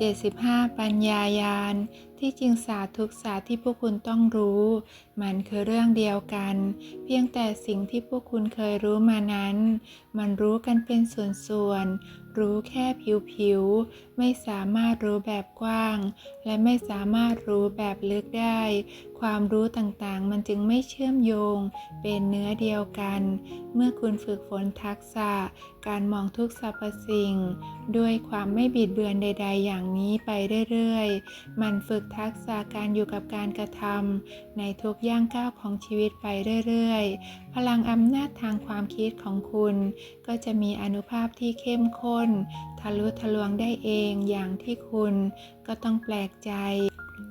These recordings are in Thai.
75 ปัญญายานที่จริงศาสตร์ทุกศาสตร์ที่พวกคุณต้องรู้ มันคือเรื่องเดียวกัน เพียงแต่สิ่งที่พวกคุณเคยรู้มานั้น มันรู้กันเป็นส่วนๆ รู้แค่ผิวๆ ไม่สามารถรู้แบบกว้าง และไม่สามารถรู้แบบลึกได้ ความรู้ต่างๆ มันจึงไม่เชื่อมโยง เป็นเนื้อเดียวกัน เมื่อคุณฝึกฝนทักษะ การมองทุกสรรพสิ่ง ด้วยความไม่บิดเบือนใด ๆ อย่างนี้ไปเรื่อยๆ มันฝึกทักษะการอยู่กับการกระทำในทุกย่างก้าวของชีวิตไปเรื่อยๆ พลังอำนาจทางความคิดของคุณ ก็จะมีอนุภาพที่เข้มข้น ทะลุทะลวงได้เองอย่างที่คุณก็ต้องแปลกใจ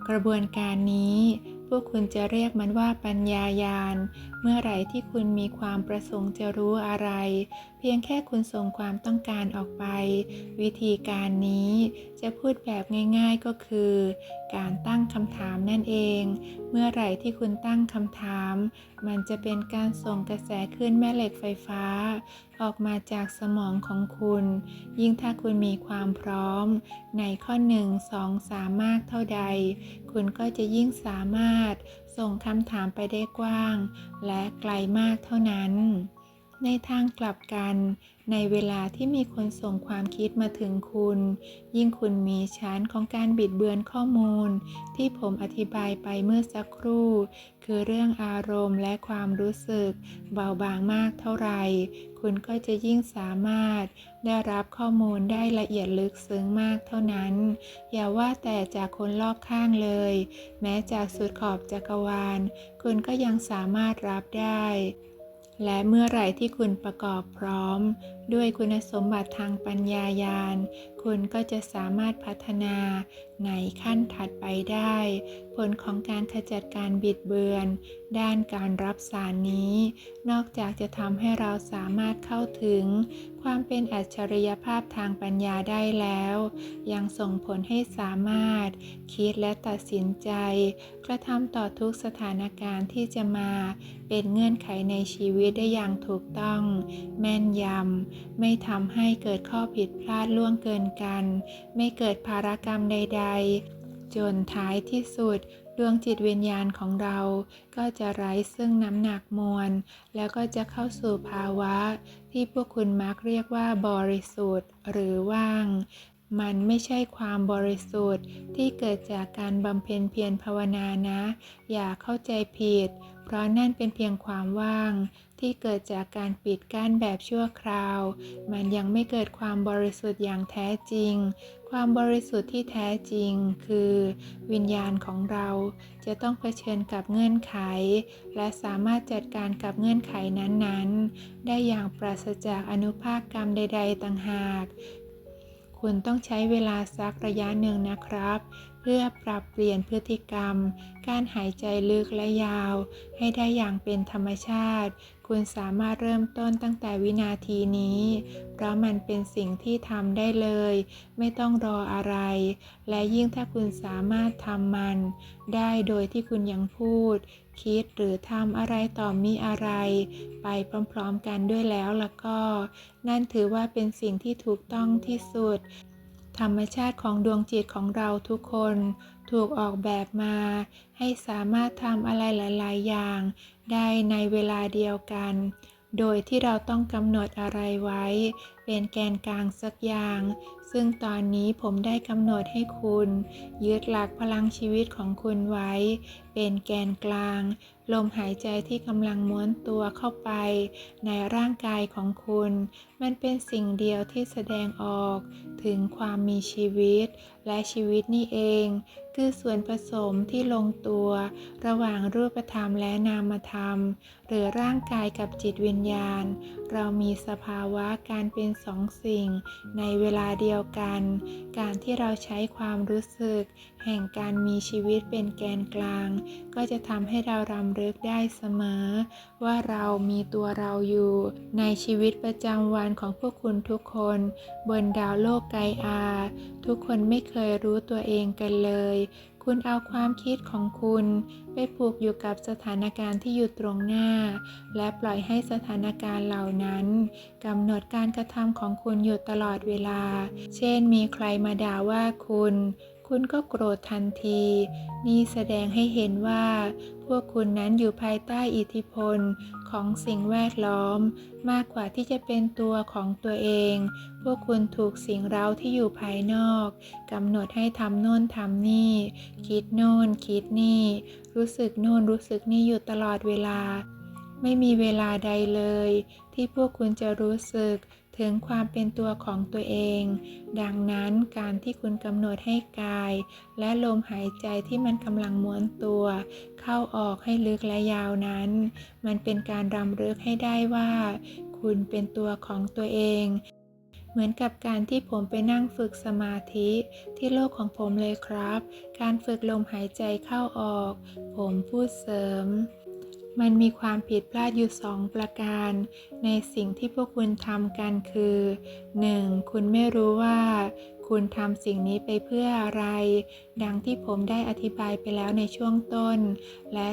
กระบวนการนี้ พวกคุณจะเรียกมันว่าปัญญายาณ เมื่อไหร่ที่คุณมีความประสงค์จะรู้อะไร เพียงแค่คุณส่งความต้องการออกไป วิธีการนี้จะพูดแบบง่าย ๆก็คือ การตั้งคำถามนั่นเอง เมื่อไหร่ที่คุณตั้งคำถาม มันจะเป็นการส่งกระแสคลื่นแม่เหล็กไฟฟ้าออกมาจากสมองของคุณ ยิ่งถ้าคุณมีความพร้อม ในข้อ 1 2 3 มากเท่าใด คุณก็จะยิ่งสามารถส่งคำถามไปได้กว้าง และไกลมากเท่านั้น ในทางกลับกัน ในเวลาที่มีคนส่งความคิดมาถึงคุณ ยิ่งคุณมีชั้นของการบิดเบือนข้อมูล ที่ผมอธิบายไปเมื่อสักครู่ คือเรื่องอารมณ์และความรู้สึก เบาบางมากเท่าไหร่ คุณก็จะยิ่งสามารถ ได้รับข้อมูลได้ละเอียดลึกซึ้งมากเท่านั้น อย่าว่าแต่จากคนรอบข้างเลย แม้จากสุดขอบจักรวาล คุณก็ยังสามารถรับได้ และเมื่อไหร่ที่คุณประกอบพร้อม ด้วยคุณสมบัติทางปัญญายาณ คุณก็จะสามารถพัฒนาในขั้นถัดไปได้ ผลของการขจัดการบิดเบือน ด้านการรับสารนี้ นอกจากจะทำให้เราสามารถเข้าถึง ความเป็นอัจฉริยภาพทางปัญญาได้แล้ว ยังส่งผลให้สามารถ คิดและตัดสินใจ กระทำต่อทุกสถานการณ์ที่จะมาเป็นเงื่อนไขในชีวิตได้อย่างถูกต้อง แม่นยำไม่ทำให้เกิดข้อผิดพลาดล่วงเกินกัน ไม่เกิดภารกรรมใด ๆ จนท้ายที่สุดดวงจิตวิญญาณของเราก็จะไร้ซึ่งน้ำหนักมวล แล้วก็จะเข้าสู่ภาวะ ที่พวกคุณมักเรียกว่าบริสุทธิ์หรือว่าง มันไม่ใช่ความบริสุทธิ์ที่เกิดจากการบำเพ็ญเพียรภาวนานะ อย่าเข้าใจผิด เพราะนั่นเป็นเพียงความว่าง ที่เกิดจากการปิดกั้นแบบชั่วคราว มันยังไม่เกิดความบริสุทธิ์อย่างแท้จริง ความบริสุทธิ์ที่แท้จริง คือ วิญญาณของเราจะต้องเผชิญกับเงื่อนไข และสามารถจัดการกับเงื่อนไขนั้นๆ ได้อย่างปราศจากอนุภาคกรรมใด ๆ ต่างหาก คุณต้องใช้เวลาสักระยะหนึ่งนะครับเพื่อปรับเปลี่ยนพฤติกรรม การหายใจลึกและยาว ให้ได้อย่างเป็นธรรมชาติ คุณสามารถเริ่มต้นตั้งแต่วินาทีนี้ เพราะมันเป็นสิ่งที่ทำได้เลย ไม่ต้องรออะไร และยิ่งถ้าคุณสามารถทำมัน ได้โดยที่คุณยังพูด คิดหรือทำอะไรต่อมีอะไร ไปพร้อมๆกันด้วยแล้วแล้วก็ นั่นถือว่าเป็นสิ่งที่ถูกต้องที่สุด ธรรมชาติของดวงจิตของเราทุกคนถูกออกแบบมา ให้สามารถทำอะไรหลาย ๆ อย่าง ได้ในเวลาเดียวกัน โดยที่เราต้องกำหนดอะไรไว้ เป็นแกนกลางสักอย่าง ซึ่งตอนนี้ผมได้กำหนดให้คุณ ยึดหลักพลังชีวิตของคุณไว้ เป็นแกนกลาง ลมหายใจที่กำลังม้วนตัวเข้าไป ในร่างกายของคุณ มันเป็นสิ่งเดียวที่แสดงออก ถึงความมีชีวิต และชีวิตนี่เอง คือส่วนผสมที่ลงตัว ระหว่างรูปธรรมและนามธรรม หรือร่างกายกับจิตวิญญาณ เรามีสภาวะการเป็นสองสิ่ง ในเวลาเดียวกัน การที่เราใช้ความรู้สึก แห่งการมีชีวิตเป็นแกนกลาง ก็จะทำให้เรารำลึกได้เสมอ ว่าเรามีตัวเราอยู่ ในชีวิตประจำวันของพวกคุณทุกคน บนดาวโลกไกอา ทุกคนไม่เคยรู้ตัวเองกันเลย คุณเอาความคิดของคุณไปผูกอยู่กับสถานการณ์ที่อยู่ตรงหน้า และปล่อยให้สถานการณ์เหล่านั้นกำหนดการกระทำของคุณอยู่ตลอดเวลา เช่นมีใครมาด่าว่าคุณ คุณก็โกรธทันที นี่แสดงให้เห็นว่า พวกคุณนั้นอยู่ภายใต้อิทธิพลของสิ่งแวดล้อม มากกว่าที่จะเป็นตัวของตัวเอง พวกคุณถูกสิ่งเร้าที่อยู่ภายนอกกำหนดให้ทำโน่นทำนี่ คิดโน่นคิดนี่ รู้สึกโน่นรู้สึกนี่อยู่ตลอดเวลา ไม่มีเวลาใดเลย ที่พวกคุณจะรู้สึก ถึงความเป็นตัวของตัวเอง ดังนั้นการที่คุณกำหนดให้กาย และลมหายใจที่มันกำลังม้วนตัว เข้าออกให้ลึกและยาวนั้น มันเป็นการรำลึกให้ได้ว่า คุณเป็นตัวของตัวเองเหมือนกับการที่ผมไปนั่งฝึกสมาธิที่โลกของผมเลยครับ การฝึกลมหายใจเข้าออก ผมพูดเสริม มันมีความผิดพลาดอยู่สองประการ ในสิ่งที่พวกคุณทำกันคือ 1. คุณไม่รู้ว่า คุณทำสิ่งนี้ไปเพื่ออะไร ดังที่ผมได้อธิบายไปแล้วในช่วงต้น และ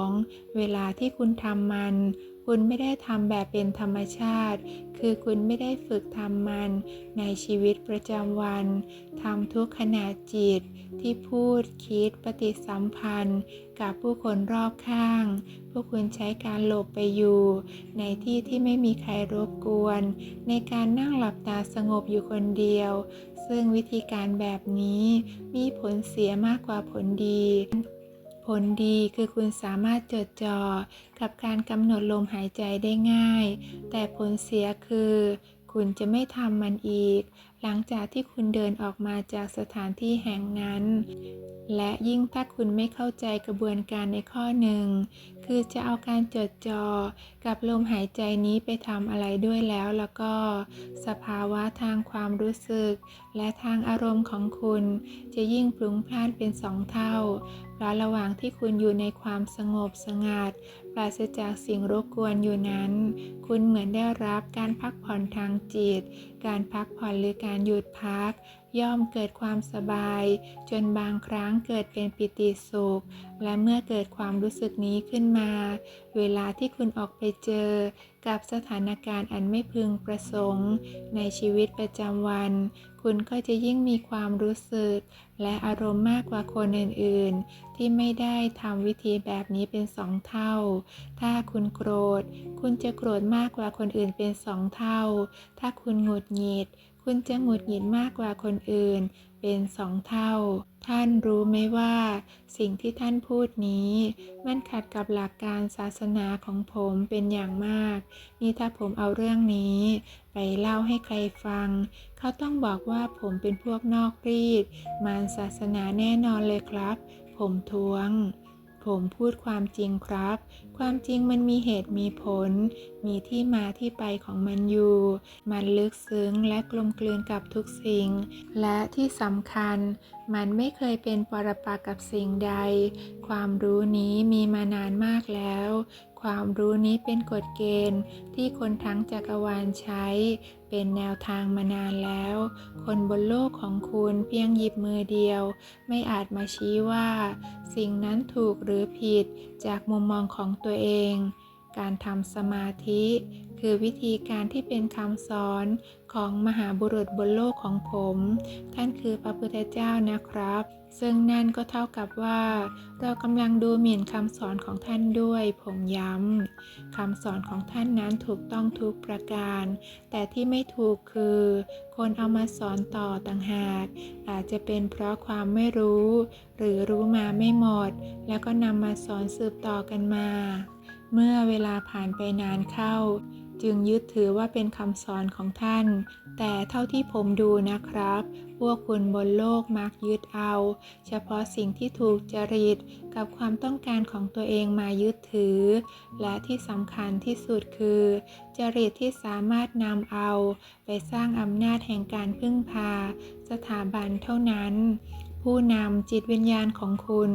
2. เวลาที่คุณทำมัน คุณไม่ได้ทำแบบเป็นธรรมชาติ คือคุณไม่ได้ฝึกทำมันในชีวิตประจำวัน ทำทุกขณะจิตที่พูดคิดปฏิสัมพันธ์ กับผู้คนรอบข้าง พวกคุณใช้การหลบไปอยู่ ในที่ที่ไม่มีใครรบกวน ในการนั่งหลับตาสงบอยู่คนเดียว ซึ่งวิธีการแบบนี้มีผลเสียมากกว่าผลดี ผลดีคือคุณสามารถจดจ่อกับการกำหนดลมหายใจได้ง่าย แต่ผลเสียคือ คุณจะไม่ทำมันอีก หลังจากที่คุณเดินออกมาจากสถานที่แห่งนั้น และยิ่งถ้าคุณไม่เข้าใจกระบวนการในข้อหนึ่ง คือจะเอาการจดจ่อกับลมหายใจนี้ไปทำอะไรด้วยแล้วแล้วก็ สภาวะทางความรู้สึก และทางอารมณ์ของคุณ จะยิ่งพลุ้งพล่านเป็นสองเท่า เพราะระหว่างที่คุณอยู่ในความสงบสงัด ปราศจากสิ่งรบกวนอยู่นั้น คุณเหมือนได้รับการพักผ่อนทางจิต การพักผ่อนหรือการหยุดพัก ย่อมเกิดความสบาย จนบางครั้งเกิดเป็นปิติสุข และเมื่อเกิดความรู้สึกนี้ขึ้นมา เวลาที่คุณออกไปเจอกับสถานการณ์อันไม่พึงประสงค์ ในชีวิตประจำวัน คุณก็จะยิ่งมีความรู้สึก และอารมณ์มากกว่าคนอื่นๆ ที่ไม่ได้ทำวิธีแบบนี้เป็นสองเท่า ถ้าคุณโกรธ คุณจะโกรธมากกว่าคนอื่นเป็นสองเท่า ถ้าคุณหงุดหงิด คุณจะหงุดหงิดมากกว่าคนอื่นเป็นสองเท่า ท่านรู้ไหมว่า สิ่งที่ท่านพูดนี้ มันขัดกับหลักการศาสนาของผมเป็นอย่างมาก นี่ถ้าผมเอาเรื่องนี้ ไปเล่าให้ใครฟัง เขาต้องบอกว่าผมเป็นพวกนอกรีดมารศาสนาแน่นอนเลยครับ ผมทวง ผมพูดความจริงครับ ความจริงมันมีเหตุมีผล มีที่มาที่ไปของมันอยู่ มันลึกซึ้งและกลมกลืนกับทุกสิ่ง และที่สำคัญ มันไม่เคยเป็นปรปักษ์กับสิ่งใด ความรู้นี้มีมานานมากแล้ว ความรู้นี้เป็นกฎเกณฑ์ที่คนทั้งจักรวาลใช้ เป็นแนวทางมานานแล้ว คนบนโลกของคุณเพียงหยิบมือเดียว ไม่อาจมาชี้ว่า สิ่งนั้นถูกหรือผิดจากมุมมองของตัวเอง การทำสมาธิ คือวิธีการที่เป็นคำสอนของมหาบุรุษบนโลกของผม ท่านคือพระพุทธเจ้านะครับ ซึ่งนั่นก็เท่ากับว่า เรากำลังดูหมิ่นคำสอนของท่านด้วยผมย้ำคำสอนของท่านนั้นถูกต้องทุกประการ แต่ที่ไม่ถูกคือ คนเอามาสอนต่อต่างหาก อาจจะเป็นเพราะความไม่รู้ หรือรู้มาไม่หมด แล้วก็นำมาสอนสืบต่อกันมา เมื่อเวลาผ่านไปนานเข้า จึงยึดถือว่าเป็นคำสอนของท่าน แต่เท่าที่ผมดูนะครับ พวกคุณบนโลกมักยึดเอา เฉพาะสิ่งที่ถูกจริตกับความต้องการของตัวเองมายึดถือ และที่สำคัญที่สุดคือ จริตที่สามารถนำเอา ไปสร้างอำนาจแห่งการพึ่งพา สถาบันเท่านั้น ผู้นำจิตวิญญาณของคุณ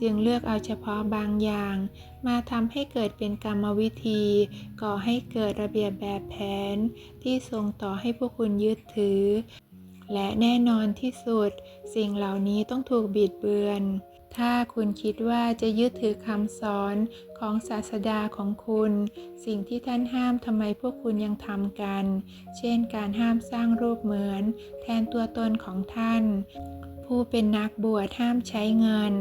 จึงเลือกเอาเฉพาะบางอย่าง มาทำให้เกิดเป็นกรรมวิธี ก่อให้เกิดระเบียบแบบแผน ที่ส่งต่อให้พวกคุณยึดถือ และแน่นอนที่สุด สิ่งเหล่านี้ต้องถูกบิดเบือน ถ้าคุณคิดว่าจะยึดถือคำสอนของศาสดาของคุณ สิ่งที่ท่านห้ามทำไมพวกคุณยังทำกัน เช่น การห้ามสร้างรูปเหมือน แทนตัวตนของท่าน ผู้เป็นนักบวชห้ามใช้เงิน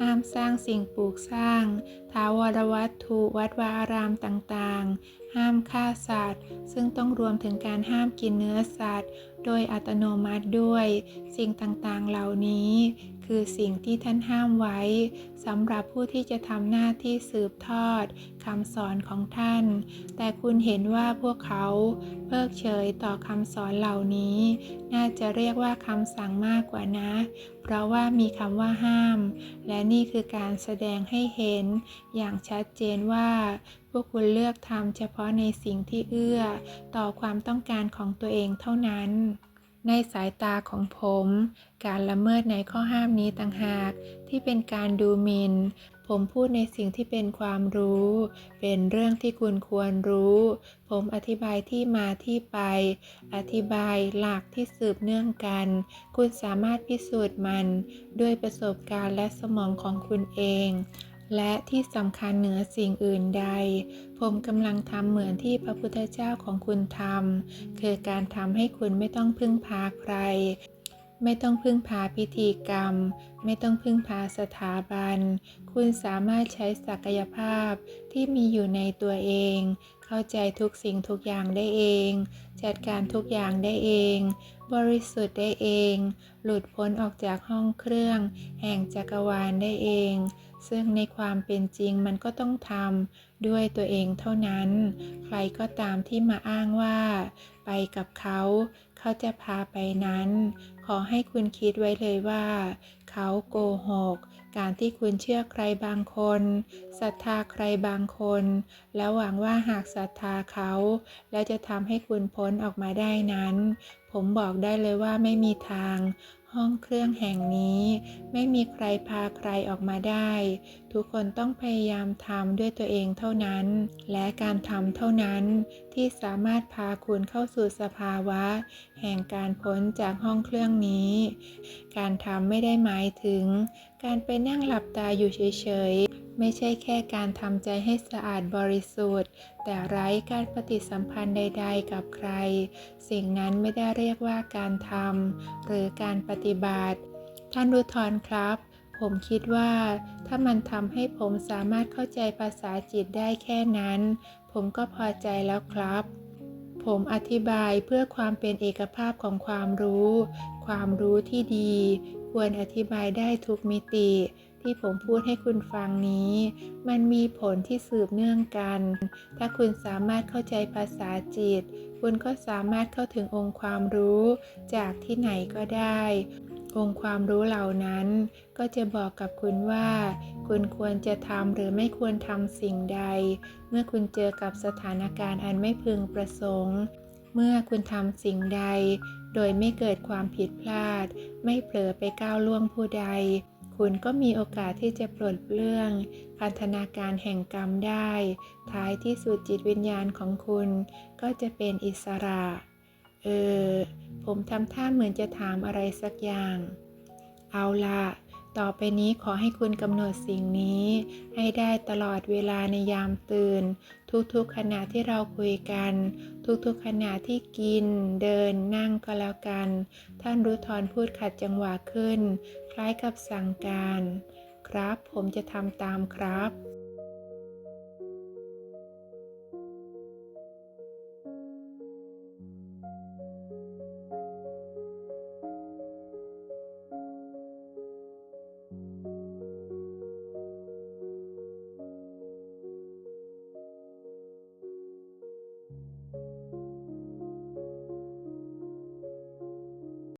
ห้ามสร้างสิ่งปลูกสร้างท้าวรวัตถุวัดวาอารามต่างๆ ห้ามฆ่าสัตว์ ซึ่งต้องรวมถึงการห้ามกินเนื้อสัตว์ โดยอัตโนมัติด้วย สิ่งต่างๆเหล่านี้ คือสิ่งที่ท่านห้ามไว้สำหรับผู้ที่จะทำหน้าที่สืบทอดคำสอนของท่าน แต่คุณเห็นว่าพวกเขาเพิกเฉยต่อคำสอนเหล่านี้ น่าจะเรียกว่าคำสั่งมากกว่านะ เพราะว่ามีคำว่าห้าม และนี่คือการแสดงให้เห็นอย่างชัดเจนว่าพวกคุณเลือกทำเฉพาะในสิ่งที่เอื้อ ต่อความต้องการของตัวเองเท่านั้น ในสายตาของผม การละเมิดในข้อห้ามนี้ต่างหาก ที่เป็นการดูหมิน่น ผมพูดในสิ่งที่เป็นความรู้ เป็นเรื่องที่คุณควรรู้ ผมอธิบายที่มาที่ไป อธิบายหลักที่สืบเนื่องกัน คุณสามารถพิสูจน์มัน ด้วยประสบการณ์และสมองของคุณเอง และที่สำคัญเหนือสิ่งอื่นใด ผมกำลังทำเหมือนที่พระพุทธเจ้าของคุณทำคือการทำให้คุณไม่ต้องพึ่งพาใคร ไม่ต้องพึ่งพาพิธีกรรม ไม่ต้องพึ่งพาสถาบัน คุณสามารถใช้ศักยภาพที่มีอยู่ในตัวเอง เข้าใจทุกสิ่งทุกอย่างได้เอง จัดการทุกอย่างได้เอง บริสุทธิ์ได้เอง หลุดพ้นออกจากห้องเครื่อง แห่งจักรวาลได้เอง ซึ่งในความเป็นจริงมันก็ต้องทำด้วยตัวเองเท่านั้น ใครก็ตามที่มาอ้างว่า ไปกับเขา เขาจะพาไปนั้น ขอให้คุณคิดไว้เลยว่า เขาโกหก การที่คุณเชื่อใครบางคนศรัทธาใครบางคน แล้วหวังว่าหากศรัทธาเขา แล้วจะทำให้คุณพ้นออกมาได้นั้น ผมบอกได้เลยว่าไม่มีทาง ห้องเครื่องแห่งนี้ ไม่มีใครพาใครออกมาได้ ทุกคนต้องพยายามทำด้วยตัวเองเท่านั้น และการทำเท่านั้น ที่สามารถพาคุณเข้าสู่สภาวะ แห่งการพ้นจากห้องเครื่องนี้ การทำไม่ได้หมายถึง การไปนั่งหลับตาอยู่เฉยๆ ไม่ใช่แค่การทำใจให้สะอาดบริสุทธิ์ แต่ไร้การปฏิสัมพันธ์ใด ๆ กับใคร สิ่งนั้นไม่ได้เรียกว่าการทำหรือการปฏิบัติ ท่านรุทรครับ ผมคิดว่า ถ้ามันทำให้ผมสามารถเข้าใจภาษาจิตได้แค่นั้น ผมก็พอใจแล้วครับผมอธิบายเพื่อความเป็นเอกภาพของความรู้ ความรู้ที่ดี ควรอธิบายได้ทุกมิติ ที่ผมพูดให้คุณฟังนี้ มันมีผลที่สืบเนื่องกัน ถ้าคุณสามารถเข้าใจภาษาจิต คุณก็สามารถเข้าถึงองค์ความรู้ จากที่ไหนก็ได้ องค์ความรู้เหล่านั้น ก็จะบอกกับคุณว่า คุณควรจะทำหรือไม่ควรทำสิ่งใด เมื่อคุณเจอกับสถานการณ์อันไม่พึงประสงค์เมื่อคุณทำสิ่งใด โดยไม่เกิดความผิดพลาด ไม่เผลอไปก้าวล่วงผู้ใด คุณก็มีโอกาสที่จะปลดเปลื้องพันธนาการแห่งกรรมได้ ท้ายที่สุดจิตวิญญาณของคุณก็จะเป็นอิสระ เออ ผมทำท่าเหมือนจะถามอะไรสักอย่าง เอาละ ต่อไปนี้ขอให้คุณกำหนดสิ่งนี้ ให้ได้ตลอดเวลาในยามตื่น ทุกๆขณะที่เราคุยกัน ทุกๆขณะที่กิน เดินนั่งก็แล้วกัน ท่านรู้ทอนพูดขัดจังหวะขึ้น คล้ายกับสั่งการ ครับผมจะทำตามครับ